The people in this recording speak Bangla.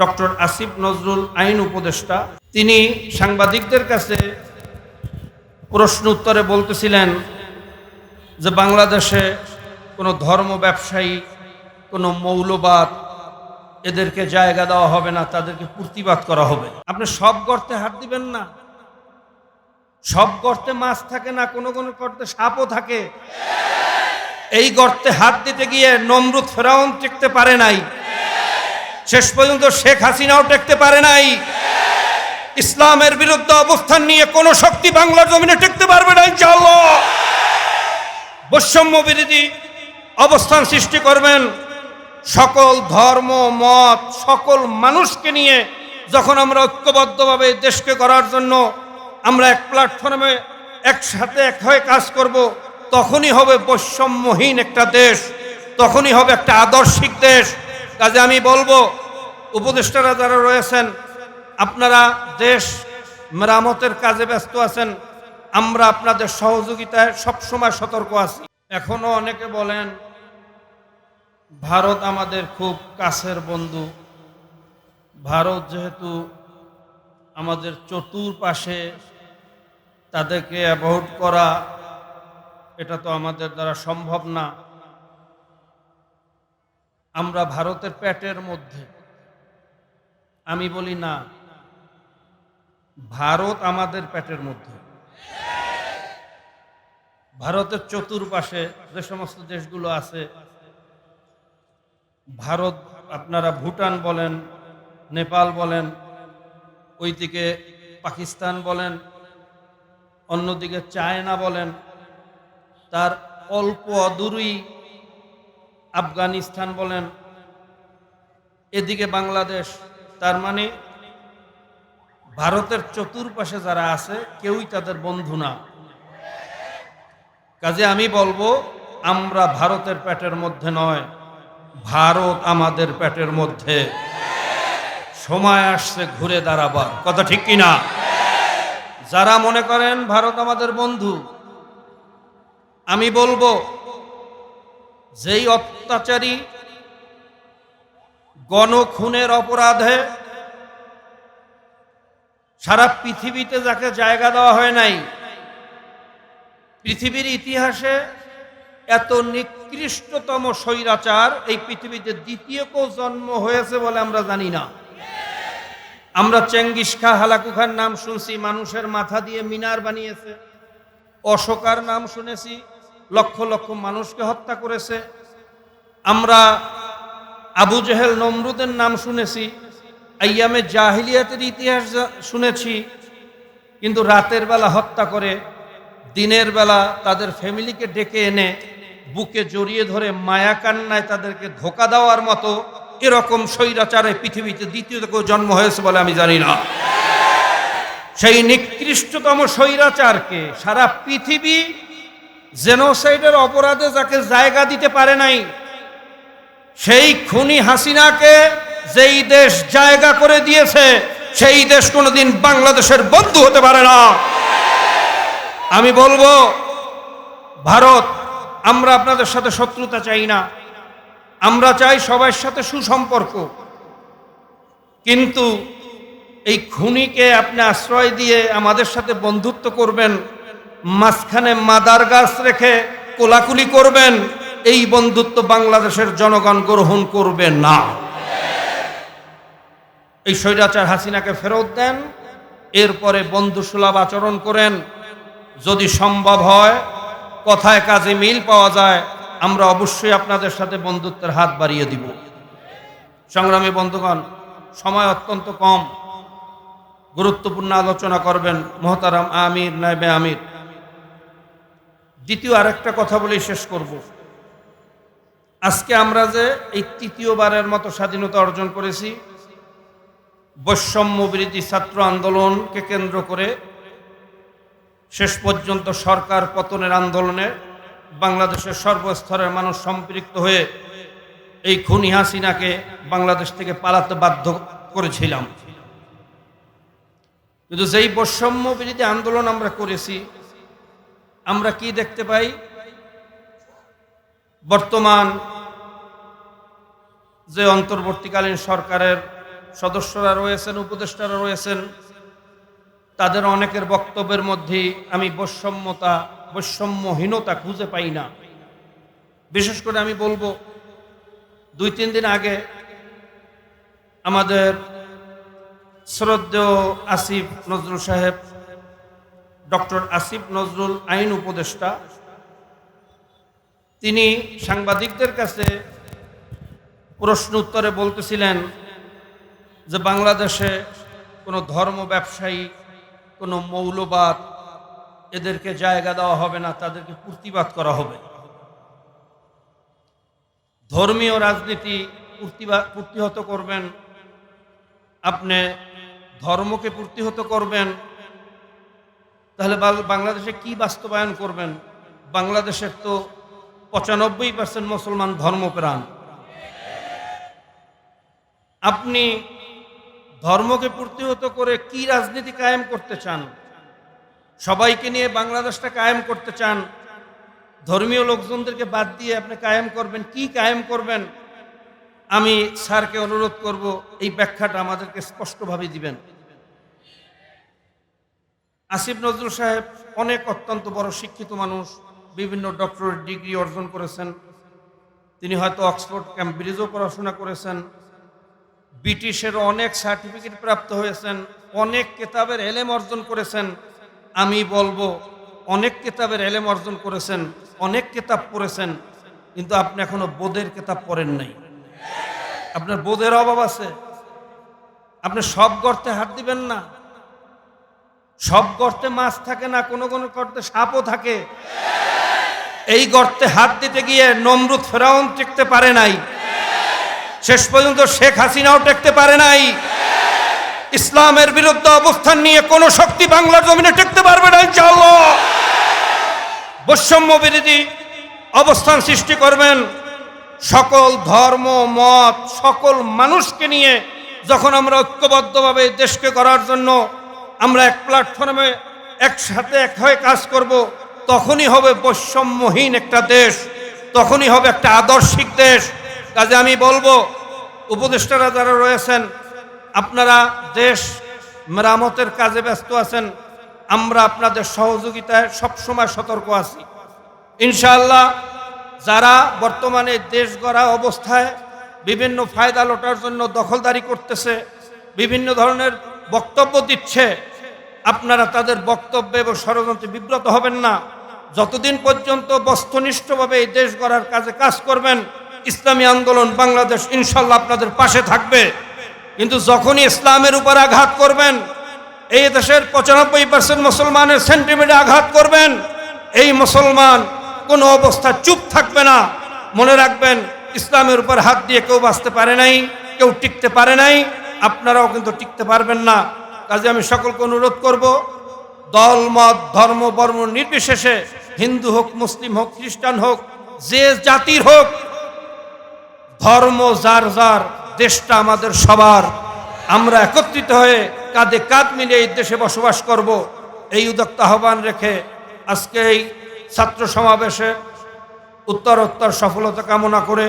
ডক্টর আসিফ নজরুল আইন উপদেষ্টা। তিনি সাংবাদিকদের কাছে প্রশ্ন উত্তরে বলতেছিলেন যে বাংলাদেশে কোনো ধর্ম ব্যবসায়ী, কোনো মৌলবাদ এদেরকে জায়গা দেওয়া হবে না, তাদেরকে প্রতিবাদ করা হবে। আপনি সব গর্তে হাত দিবেন না। সব গর্তে মাছ থাকে না, কোনো কোনো গর্তে সাপও থাকে। এই গর্তে হাত দিতে গিয়ে নমরুদ ফেরাউন টিকতে পারে নাই। শেষ পর্যন্ত শেখ হাসিনাও টেকতে পারে নাই। ইসলামের বিরুদ্ধে অবস্থান নিয়ে কোন শক্তি বাংলার জমিনে টেকতে পারবে না, ইনশাআল্লাহ। বৈষম্য বিরোধী অবস্থান সৃষ্টি করবেন। সকল ধর্ম, মত, সকল মানুষকে নিয়ে যখন আমরা ঐক্যবদ্ধভাবে দেশকে করার জন্য আমরা এক প্ল্যাটফর্মে একসাথে এক হয়ে কাজ করব, তখনই হবে বৈষম্যহীন একটা দেশ, তখনই হবে একটা আদর্শিক দেশ। কাজে আমি বলব উপদেষ্টারা যারা রয়েছেন, আপনারা দেশ মেরামতের কাজে ব্যস্ত আছেন, আমরা আপনাদের সহযোগিতায় সবসময় সতর্ক আছি। এখনও অনেকে বলেন, ভারত আমাদের খুব কাছের বন্ধু। ভারত যেহেতু আমাদের চতুর্পাশে, তাদেরকে অ্যাভয়েড করা, এটা তো আমাদের দ্বারা সম্ভব না। আমরা ভারতের পেটের মধ্যে। আমি বলি না, ভারত আমাদের পেটের মধ্যে। ভারতের চতুর্পাশে যে সমস্ত দেশগুলো আছে, ভারত আপনারা ভুটান বলেন, নেপাল বলেন, ওইদিকে পাকিস্তান বলেন, অন্যদিকে চায়না বলেন, তার অল্প অদূরই আফগানিস্তান বলেন, এদিকে বাংলাদেশ তার মানে ভারতের চতুর্পাশে যারা আছে, কেউই তাদের বন্ধু না। কাজে আমি বলব, আমরা ভারতের পেটের মধ্যে নয়, ভারত আমাদের পেটের মধ্যে। সময় আসছে ঘুরে দাঁড়াবার। কথা ঠিক কিনা যারা মনে করেন ভারত আমাদের বন্ধু, আমি বলব, যেই অত্যাচারী গণখুনের অপরাধে সারা পৃথিবীতে যাকে জায়গা দেওয়া হয় নাই, পৃথিবীর ইতিহাসে এত নিকৃষ্টতম স্বৈরাচার এই পৃথিবীতে দ্বিতীয় কেউ জন্ম হয়েছে বলে আমরা জানি না। আমরা চেঙ্গিস খা হালাকু খার নাম শুনছি, মানুষের মাথা দিয়ে মিনার বানিয়েছে। অশোকার নাম শুনেছি, লক্ষ লক্ষ মানুষকে হত্যা করেছে। আমরা আবু জেহেল নমরুদের নাম শুনেছি, আইয়ামে জাহিলিয়াতের ইতিহাস শুনেছি, কিন্তু রাতের বেলা হত্যা করে দিনের বেলা তাদের ফ্যামিলিকে ডেকে এনে বুকে জড়িয়ে ধরে মায়া কান্নায় তাদেরকে ধোকা দেওয়ার মতো এরকম স্বৈরাচারে পৃথিবীতে দ্বিতীয় কেউ জন্ম হয়েছে বলে আমি জানি না। সেই নিকৃষ্টতম স্বৈরাচারকে সারা পৃথিবী জেনোসাইডের অপরাধে যাকে জায়গা দিতে পারে নাই সেই খুনি হাসিনাকে যেই দেশ জায়গা করে দিয়েছে, সেই দেশ কোনোদিন বাংলাদেশের বন্ধু হতে পারে না। আমি বলব, ভারত, আমরা আপনাদের সাথে শত্রুতা চাই না। আমরা চাই সবার সাথে সুসম্পর্ক। কিন্তু এই খুনিকে আপনি আশ্রয় দিয়ে আমাদের সাথে বন্ধুত্ব করবেন, মাঝখানে মাদার গাছ রেখে কোলাকুলি করবেন এই বন্ধুত্ব বাংলাদেশের জনগণ গ্রহণ করবে না। এই স্বৈরাচার হাসিনাকে ফেরত দেন, এরপরে বন্ধুসুলভ আচরণ করেন। যদি সম্ভব হয়, কথায় কাজে মিল পাওয়া যায়, আমরা অবশ্যই আপনাদের সাথে বন্ধুত্বের হাত বাড়িয়ে দিব। সংগ্রামী বন্ধুগণ, সময় অত্যন্ত কম। গুরুত্বপূর্ণ আলোচনা করবেন মোহতারাম আমির নাইবে আমির। দ্বিতীয় আরেকটা কথা বলেই শেষ করব। আজকে আমরা যে এই তৃতীয়বারের মতো স্বাধীনতা অর্জন করেছি, বৈষম্য বিরোধী ছাত্র আন্দোলনকে কেন্দ্র করে শেষ পর্যন্ত সরকার পতনের আন্দোলনে বাংলাদেশের সর্বস্তরের মানুষ সম্পৃক্ত হয়ে এই খুনি হাসিনাকে বাংলাদেশ থেকে পালাতে বাধ্য করেছিলাম। কিন্তু যেই বৈষম্য বিরোধী আন্দোলন আমরা করেছি, আমরা কি দেখতে পাই? বর্তমান যে অন্তর্বর্তীকালীন সরকারের সদস্যরা রয়েছেন, উপদেষ্টারা রয়েছেন, তাদের অনেকের বক্তব্যের মধ্যে আমি বৈষম্যতা, বৈষম্যহীনতা খুঁজে পাই না। বিশেষ করে আমি বলব, দুই তিন দিন আগে আমাদের শ্রদ্ধেয় আসিফ নজরুল সাহেব, ডক্টর আসিফ নজরুল আইন উপদেষ্টা, তিনি সাংবাদিকদের কাছে প্রশ্ন উত্তরে বলতেছিলেন যে বাংলাদেশে কোনো ধর্ম ব্যবসায়ী, কোনো মৌলবাদ এদেরকে জায়গা দেওয়া হবে না, তাদেরকে প্রতিবাদ করা হবে। ধর্মীয় রাজনীতি প্রতিহত করবেন, আপনি ধর্মকে প্রতিহত করবেন, তাহলে বাল- বাংলাদেশে কি বাস্তবায়ন করবেন? বাংলাদেশের তো পঁচানব্বই পার্সেন্ট মুসলমান ধর্মপ্রাণ। আপনি ধর্মকে প্রতিহত করে কি রাজনীতি কায়েম করতে চান? সবাইকে নিয়ে বাংলাদেশটা কায়েম করতে চান? ধর্মীয় লোকজনদেরকে বাদ দিয়ে আপনি কায়েম করবেন? কি কায়েম করবেন? আমি স্যারকে অনুরোধ করব, এই ব্যাখ্যাটা আমাদেরকে স্পষ্টভাবে দিবেন। আসিফ নজরুল সাহেব অনেক অত্যন্ত বড় শিক্ষিত মানুষ, বিভিন্ন ডক্টরেট ডিগ্রি অর্জন করেছেন। তিনি হয়তো অক্সফোর্ড, ক্যাম্ব্রিজও পড়াশোনা করেছেন। ব্রিটিশের অনেক সার্টিফিকেট প্রাপ্ত হয়েছেন, অনেক কেতাবের এলেম অর্জন করেছেন। আমি বলব, অনেক কেতাবের এলেম অর্জন করেছেন, অনেক কেতাব পড়েছেন, কিন্তু আপনি এখনও বোধের কেতাব পড়েন নাই। আপনার বোধের অভাব আছে। আপনি সব গর্তে হাত দিবেন না। সব গর্তে মাছ থাকে না, কোনো কোনো গর্তে সাপও থাকে। এই গর্তে হাত দিতে গিয়ে নমরুদ ফেরাউন টিকতে পারে নাই। শেষ পর্যন্ত শেখ হাসিনাও টেকতে পারে নাই। ইসলামের বিরুদ্ধে অবস্থান নিয়ে কোন শক্তি বাংলার জমিনে টেকতে পারবে না, ইনশাআল্লাহ। বৈষম্য বিরোধী অবস্থান সৃষ্টি করবেন সকল ধর্ম, মত, সকল মানুষকে নিয়ে যখন আমরা ঐক্যবদ্ধভাবে দেশকে করার জন্য আমরা এক প্ল্যাটফর্মে একসাথে এক হয়ে কাজ করব, তখনই হবে বৈষম্যহীন একটা দেশ, তখনই হবে একটা আদর্শিক দেশ। কাজে আমি বলব উপদেষ্টারা যারা রয়েছেন, আপনারা দেশ মেরামতের কাজে ব্যস্ত আছেন, আমরা আপনাদের সহযোগিতায় সবসময় সতর্ক আছি। ইনশাআল্লাহ যারা বর্তমানে দেশ গড়া অবস্থায় বিভিন্ন ফায়দা লোটার জন্য দখলদারি করতেছে, বিভিন্ন ধরনের বক্তব্য দিচ্ছে, আপনারা তাদের বক্তব্যে এবং ষড়যন্ত্রে বিব্রত হবেন না। যতদিন পর্যন্ত বস্তুনিষ্ঠভাবে এই দেশ গড়ার কাজে কাজ করবেন ইসলামী আন্দোলন বাংলাদেশ ইনশাল্লাহ আপনাদের পাশে থাকবে। কিন্তু যখনই ইসলামের উপর আঘাত করবেন, এই দেশের পঁচানব্বই পার্সেন্ট মুসলমানের সেন্টিমেন্টে আঘাত করবেন, এই মুসলমান কোনো অবস্থা চুপ থাকবে না। মনে রাখবেন, ইসলামের উপর হাত দিয়ে কেউ বাঁচতে পারে নাই, কেউ টিকতে পারে নাই, আপনারাও কিন্তু টিকতে পারবেন না। কাজে আমি সকলকে অনুরোধ করব, দল, মত, ধর্ম বর্ম নির্বিশেষে হিন্দু হোক, মুসলিম হোক, খ্রিস্টান হোক, যে জাতির হোক ধর্ম, যার যার, দেশটা আমাদের সবার। আমরা একত্রিত হয়ে কাঁধে কাঁধ মিলিয়ে এই দেশে বসবাস করব। এই উদ্যোক্তা আহ্বান রেখে আজকে এই ছাত্র সমাবেশে উত্তরোত্তর উত্তর সফলতা কামনা করে